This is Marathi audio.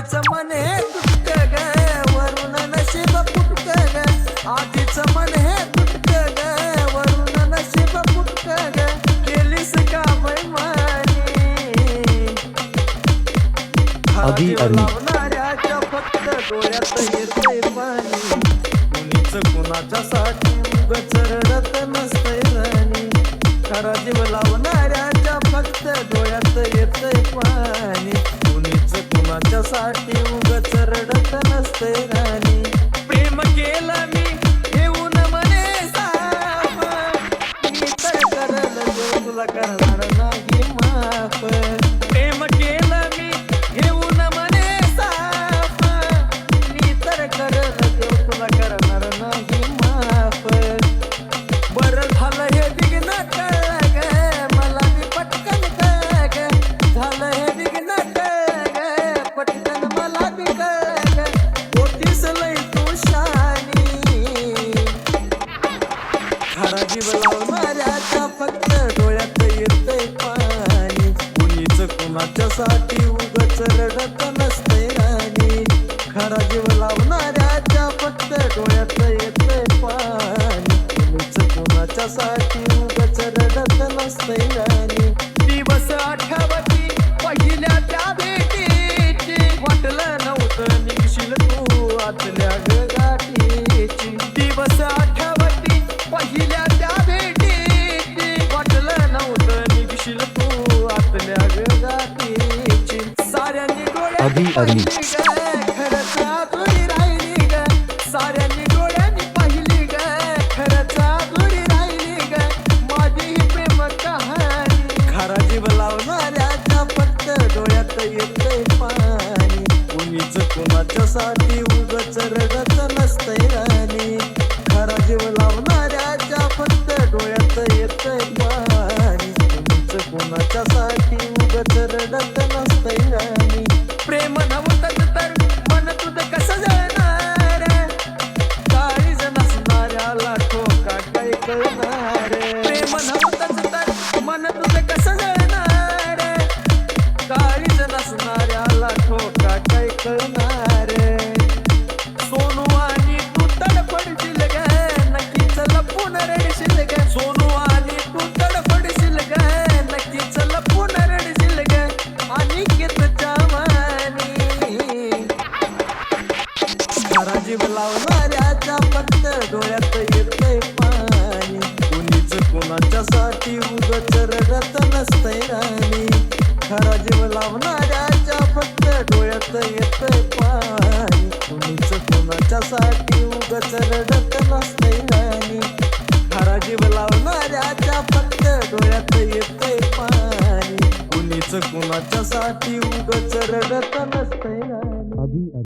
आधीच मने तुटक ग वरून नशीब फुटक ग. आधीच हे तुटक ग वरून नशीब फुटक ग. केलीस का बैमानी लावणाऱ्याच्या फक्त डोळ्यात येतोय पाणी कुणीच कुणाच्या साठी उगच रडत नसतंय राणी खरा जीव लावणाऱ्याच्या फक्त डोळ्यात येतोय पाणी माझ्यासाठी उगच रडत नसते राणी. नसते राणी. खरा जीव लावणाऱ्या कुणीच कुणाच्यासाठी उगच रडत नसतंय राणी खरा जीव लावणाऱ्याच्या फक्त डोळ्यात येतंय पाणी. कुणीच कुणाच्यासाठी उगच रडत नसतंय. राणी काय कळणार प्रेम नव्हतंच तर मन तुझं कसं नसणाऱ्याला ठोका काय कळणार सोनू आणि तू तडफडशील ग नक्कीच लपून रडशील ग. सोनू आणि तू तडफडशील ग नक्कीच लपून रडशील ग. आणि कितच्या मानी. खरा जीव लावणाऱ्याच्या फक्त डोळ्यात येतंय कुणाच्यासाठी उगच रडत नसतंय राणी. खरा जीव लावणाऱ्याच्या फक्त डोळ्यात येतंय पाणी. कुणीच कुणाच्यासाठी उगच रडत नसतंय राणी. खरा जीव लावणाऱ्याच्या फक्त डोळ्यात येतंय पाणी. कुणीच कुणाच्यासाठी उगच रडत नसतंय राणी.